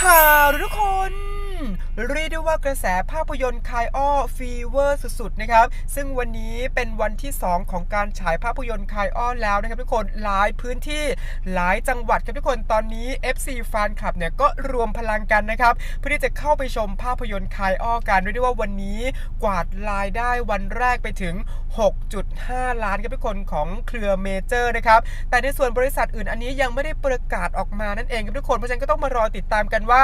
ข่าวทุกคน เรียกได้ว่ากระแสภาพยนตร์คายอ้อฟีเวอร์สุดๆนะครับ ซึ่งวันนี้เป็นวันที่ 2 ของการฉายภาพยนตร์คายอ้อแล้วนะครับทุกคนหลายพื้นที่หลายจังหวัดครับทุกคนตอนนี้ FC แฟนคลับเนี่ยก็รวมพลังกันนะครับ เพื่อที่จะเข้าไปชมภาพยนตร์คายอ้อกันเรียกได้ว่าวันนี้กวาดรายได้วันแรกไปถึง 6.5 ล้านครับทุกคนของเครือเมเจอร์นะครับแต่ในส่วนบริษัทอื่นอันนี้ยังไม่ได้ประกาศออกมานั่นเองครับทุกคนเพราะฉะนั้นก็ต้องมารอติดตามกันว่า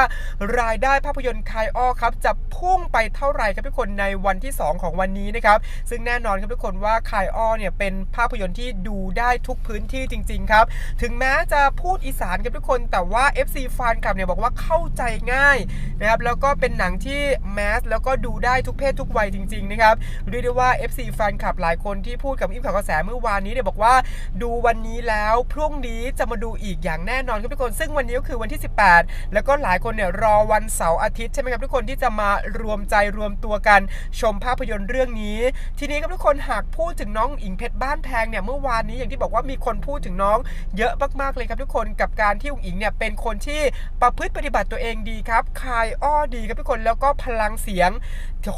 รายได้ภาพยนตร์คายอ้อครับจะพุ่งไปเท่าไหร่ครับทุกคนในวันที่ 2 ของวันนี้นะครับซึ่งแน่นอนครับทุกคนว่าคายอ้อเนี่ยเป็นภาพยนตร์ที่ดูได้ทุกพื้นที่จริง ๆ ครับ ถึงแม้จะพูดอีสานครับทุกคน แต่ว่า FC แฟนคลับเนี่ยบอกว่าเข้าใจง่ายนะครับแล้วก็เป็นหนังที่แมสแล้วก็ดูได้ทุกเพศทุกวัยจริง ๆ นะครับเรียกได้ว่า FC แฟนคลับหลายคนที่พูดกับอิมข่าวกระแสเมื่อวานนี้เนี่ยบอกว่าดูวันนี้แล้วพรุ่งนี้จะมาดูอีกอย่างแน่นอนครับทุกคน ซึ่งวันนี้ก็คือวันที่ 18 แล้วก็หลายคนเนี่ยรอวันเสาร์อาทิตย์ใช่ไหมครับทุกคนคนที่จะมารวมใจรวมตัวกันชมภาพยนตร์เรื่องนี้ ทีนี้ครับทุกคนหากพูดถึงน้องอิงเพชรบ้านแพงเนี่ยเมื่อวานนี้อย่างที่บอกว่ามีคนพูดถึงน้องเยอะมากๆเลยครับทุกคนกับการที่อุ๋งอิงเนี่ยเป็นคนที่ประพฤติปฏิบัติตัวเองดีครับคายอ้อดีครับทุกคนแล้วก็พลังเสียง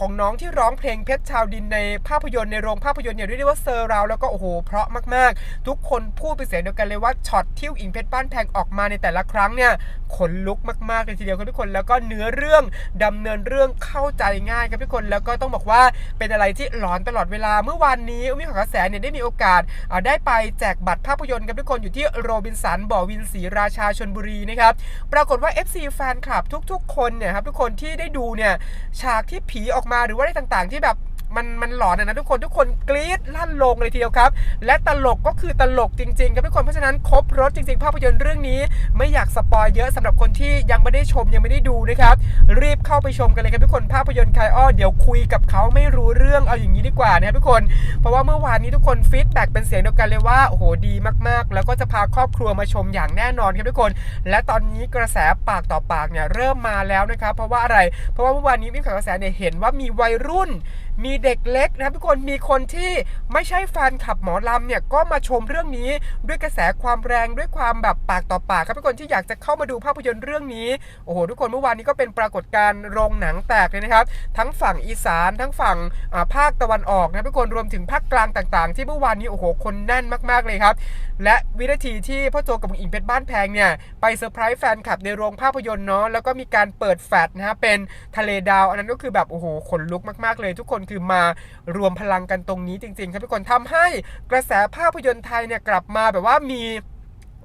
ของน้องที่ร้องเพลงเพชรชาวดินในภาพยนตร์ในโรงภาพยนตร์เนี่ยเรียกได้ว่าเซอร์ราวแล้วก็โอ้โหเพราะมากๆ ทุกคนพูดเป็นเสียงเดียวกันเลยว่าช็อตที่อิงเพชรบ้านแพงออกมาในแต่ละครั้งเนี่ยขนลุกมากๆเลยทีเดียวครับทุกคนแล้วก็เนื้อเรื่องดำเนินเรื่องเข้าใจง่ายครับทุกคนแล้วก็ต้องบอกว่าเป็นอะไรที่หลอนตลอดเวลาเมื่อวานนี้มิของกระแสเนี่ยได้มีโอกาสอ่าได้ไปแจกบัตรภาพยนตร์กับทุกคนอยู่ที่โรบินสันบ่อวินศรีราชาชนบุรีนะครับปรากฏว่า FC แฟนคลับทุก ๆ คนเนี่ยครับทุกคนที่ได้ดูเนี่ยฉากที่ผีออกมาหรือว่าอะไรต่างๆ ที่แบบ มันมันหลอนะนะทุกคนทุกคนกรี๊ดลั่นลงเลยทีเดียวครับ และตลกก็คือตลกจริงๆครับทุกคนเพราะฉะนั้นครบรถจริงๆ ภาพยนตร์เรื่องนี้ ไม่อยากสปอยเยอะสำหรับคนที่ยังไม่ได้ชมยังไม่ได้ดูนะครับรีบเข้าไปชมกันเลยครับทุกคนภาพยนตร์คายอ้อเดี๋ยวคุยกับเขาไม่รู้เรื่องเอาอย่างนี้ดีกว่านะครับทุกคน เพราะว่าเมื่อวานนี้ทุกคนฟีดแบ็กเป็นเสียงเดียวกันเลยว่าโอ้โหดีมากๆ แล้วก็จะพาครอบครัวมาชมอย่างแน่นอนครับทุกคน และตอนนี้กระแสปากต่อปากเนี่ยเริ่มมาแล้วนะครับเพราะว่าอะไร เพราะว่าเมื่อวานนี้มีข่าวกระแสเนี่ยเห็นว่ามีวัยรุ่น มีเด็กเล็กนะครับทุกคนมีคนที่ไม่ใช่แฟนคลับหมอลำเนี่ยก็มาชมเรื่องนี้ด้วยกระแสความแรงด้วยความแบบปากต่อปากครับทุกคนที่อยากจะเข้ามาดูภาพยนตร์เรื่องนี้โอ้โหทุกคนเมื่อวานนี้ก็เป็นปรากฏการณ์โรงหนังแตกเลยนะครับ ทั้งฝั่งอีสานทั้งฝั่งภาคตะวันออกนะทุกคนรวมถึงภาคกลางต่างๆ ที่เมื่อวานนี้โอ้โหคนแน่นมากๆเลยครับ และวินาทีที่พ่อโจกับอิงเพชรบ้านแพงเนี่ยไปเซอร์ไพรส์แฟนคลับในโรงภาพยนตร์เนาะแล้วก็มีการเปิดแฟลชนะฮะเป็นทะเลดาว อันนั้นก็คือแบบโอ้โหขนลุกมากๆเลยทุกคนคือมารวมพลังกันตรงนี้จริงๆ ครับทุกคนทำให้กระแสภาพยนตร์ไทยเนี่ยกลับมาแบบว่ามี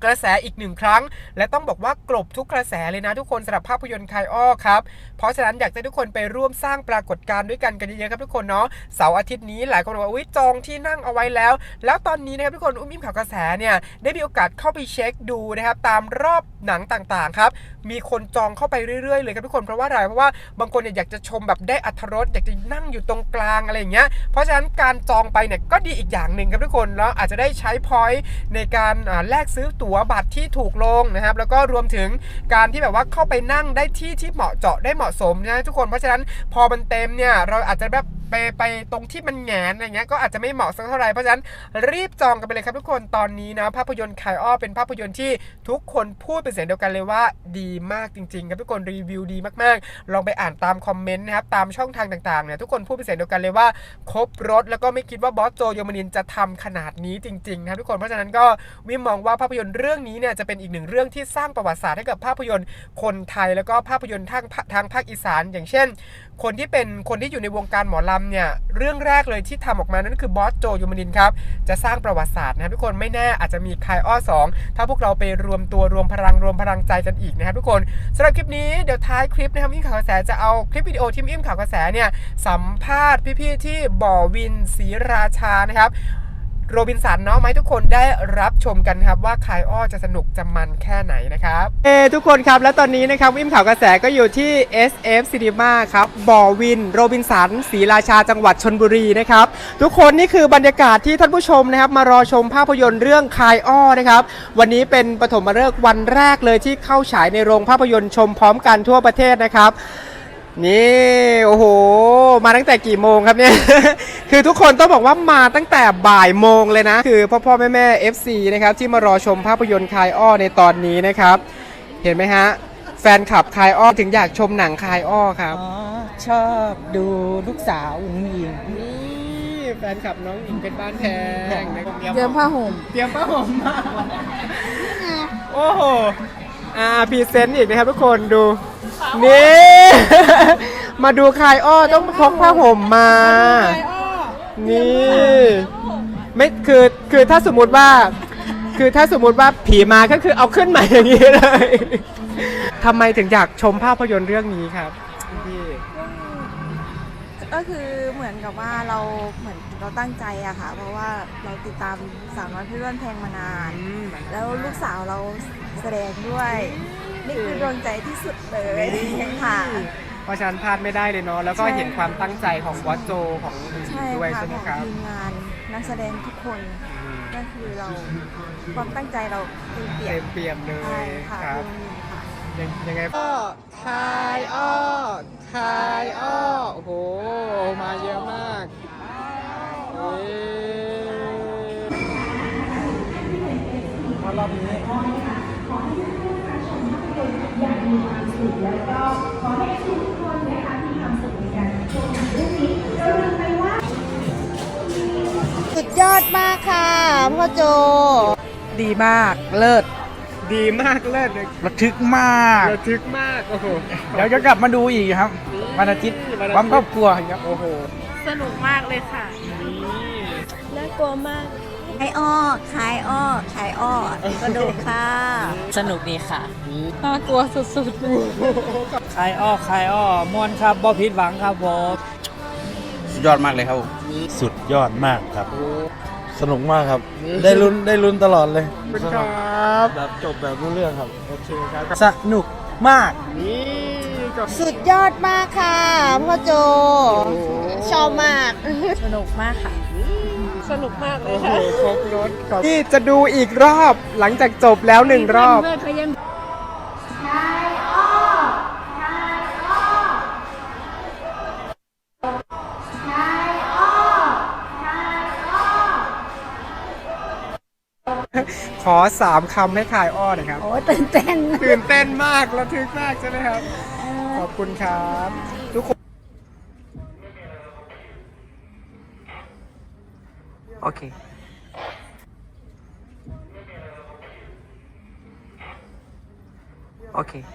กระแสอีกหนึ่งครั้ง และต้องบอกว่ากลบทุกกระแสเลยนะทุกคนสำหรับภาพยนตร์คายอ้อครับเพราะฉะนั้นอยากให้ทุกคนไปร่วมสร้างปรากฏการณ์ด้วยกันกันเยอะๆครับทุกคนเนาะเสาร์อาทิตย์นี้หลายคนบอกว่าอุ้ยจองที่นั่งเอาไว้แล้ว แล้วตอนนี้นะครับทุกคนอุ้มอิ่มข่าวกระแสเนี่ยได้มีโอกาสเข้าไปเช็คดูนะครับตามรอบหนังต่างๆครับมีคนจองเข้าไปเรื่อยๆเลยครับทุกคนเพราะว่าอะไรเพราะว่าบางคนเนี่ยอยากจะชมแบบได้อัธรสอยากจะนั่งอยู่ตรงกลางอะไรอย่างเงี้ยเพราะฉะนั้นการจองไปเนี่ยก็ดีอีกอย่างหนึ่งครับทุกคนแล้วอาจจะได้ใช้พอยต์ในการแลกซื้อตั๋ววบัตรที่ถูกลงนะครับ แล้วก็รวมถึงการที่แบบว่าเข้าไปนั่งได้ที่ที่เหมาะเจาะได้เหมาะสมนะทุกคนเพราะฉะนั้นพอมันเต็มเนี่ยเราอาจจะแบบ ไปไปตรงที่มันแงนอะไรเงี้ยก็อาจจะไม่เหมาะสักเท่าไหร่เพราะฉะนั้นรีบจองกันไปเลยครับทุกคนตอนนี้นะภาพยนตร์คายอ้อเป็นภาพยนตร์ที่ทุกคนพูดเป็นเสียงเดียวกันเลยว่าดีมากจริงๆครับทุกคนรีวิวดีมากๆ ลองไปอ่านตามคอมเมนต์นะครับตามช่องทางต่างๆเนี่ยทุกคนพูดเป็นเสียงเดียวกันเลยว่าครบรถแล้วก็ไม่คิดว่าบอสโจโยมานินจะทำขนาดนี้จริงๆนะทุกคนเพราะฉะนั้นก็วิมมองว่าภาพยนตร์เรื่องนี้เนี่ยจะเป็นอีกหนึ่งเรื่องที่สร้างประวัติศาสตร์ให้กับภาพยนตร์คนไทยแล้วก็ภาพยนตร์ทางทางภาคอีสาน อย่างเช่น คนที่เป็นคนที่อยู่ในวงการหมอลำเนี่ยเรื่องแรกเลยที่ทำออกมานั่นคือบอสโจยูมานินครับจะสร้างประวัติศาสตร์นะครับทุกคนไม่แน่อาจจะมีคายอ้อสองถ้าพวกเราไปรวมตัวรวมพลังรวมพลังใจกันอีกนะครับทุกคนสำหรับคลิปนี้เดี๋ยวท้ายคลิปนะครับอิ่มข่าวกระแสจะเอาคลิปวิดีโอที่อิ่มข่าวกระแสเนี่ยสัมภาษณ์พี่ๆที่บ่อวินศรีราชานะครับ โรบินสันเนาะไหมทุกคนได้รับชมกันครับว่าคายอ้อจะสนุกจะมันแค่ไหนนะครับเอทุกคนครับและตอนนี้นะครับวิมข่าวกระแสก็อยู่ที่ SF Cinema ครับบ่อวินโรบินสันศรีราชาจังหวัดชนบุรีนะครับทุกคนนี่คือบรรยากาศที่ท่านผู้ชมนะครับมารอชมภาพยนตร์เรื่องคายอ้อนะครับวันนี้เป็นปฐมฤกษ์วันแรกเลยที่เข้าฉายในโรงภาพยนตร์ชมพร้อมกันทั่วประเทศนะครับ นี่โอ้โห มาตั้งแต่กี่โมงครับเนี่ย คือทุกคนต้องบอกว่ามาตั้งแต่บ่ายโมงเลยนะ คือพ่อพ่อแม่แม่ FC นะครับที่มารอชมภาพยนตร์คายอ้อในตอนนี้นะครับ เห็นไหมฮะ แฟนคลับคายอ้อถึงอยากชมหนังคายอ้อครับ อ๋อ ชอบดูลูกสาวอุ๋งอิงนี่แฟนคลับน้องหญิงเป็นบ้านแพงนะครับเตรียมผ้าห่มเตรียมผ้าห่มมาโอ้โห อ่าพรีเซนต์อีกนะครับทุกคนดู นี่ มาดูคายอ้อต้องพกผ้าห่มมา นี่ ไม่คือคือถ้าสมมุติว่า คือถ้าสมมุติว่าผีมาก็คือเอาขึ้นมาอย่างนี้เลยทำไมถึงอยากชมภาพยนตร์เรื่องนี้ครับพี่ก็คือเหมือนกับว่าเราเหมือนเราตั้งใจอะค่ะ เพราะว่าเราติดตามสาวน้อยเพื่อนแพงมานาน แล้วลูกสาวเราแสดงด้วย นี่คือดวงใจที่สุดเลยค่ะ เพราะฉะนั้นพลาดไม่ได้เลยเนาะแล้วก็ใช่เห็นความตั้งใจของวอสโจของอุ๋งอิงใช่ด้วยค่ะใช่ไหมของครับทีมงานนักแสดงทุกคนก็คือเราความตั้งใจเราเต็มเปี่ยเต็มมเปี่ยมเลใช่ยค่ะครับดวงดีค่ะ ยังยังไงอ้อคายอ้อคายอ้อโอ้โห มาเยอะมากเย้รอบนี้ สุดยอดมากค่ะพ่อโจ ดีมากเลิศดีมากเลิศเลยระทึกมากระทึกมากโอ้โหเดี๋ยวจะกลับมาดูอีกครับวันอาทิตย์วันอาทิตย์พร้อมครอบครัวครับโอ้โหสนุกมากเลยค่ะน่ากลัวมาก ขายอ้อขายอ้อขายอ้อกระดูกค่ะ สนุกดีค่ะน่ากลัวสุดคลายอ้อคลายอ้อมวนครับบ่ผิดหวังครับผมสุดยอดมากเลยครับผมสุดยอดมากครับ สนุกมากครับ ได้ลุ้นได้ลุ้นตลอดเลยขอบคุณครับแบบจบแบบรู้เรื่องครับโอเคครับสนุกมาก นี่ก็สุดยอดมากค่ะพ่อโจ ชอบมากๆสนุกมากค่ะ สนุกมากเลยโอ้โหค่ะครบรถนี่จะดูอีกรอบหลังจากจบแล้วหนึ่งรอบเพื่อนเขายังขอสามคำให้คายอ้อหน่อยครับ โอ้ตื่นเต้น ตื่นเต้นมากระทึกมากใช่ไหมครับ ขอบคุณครับ ทุกคน Окей. Окей.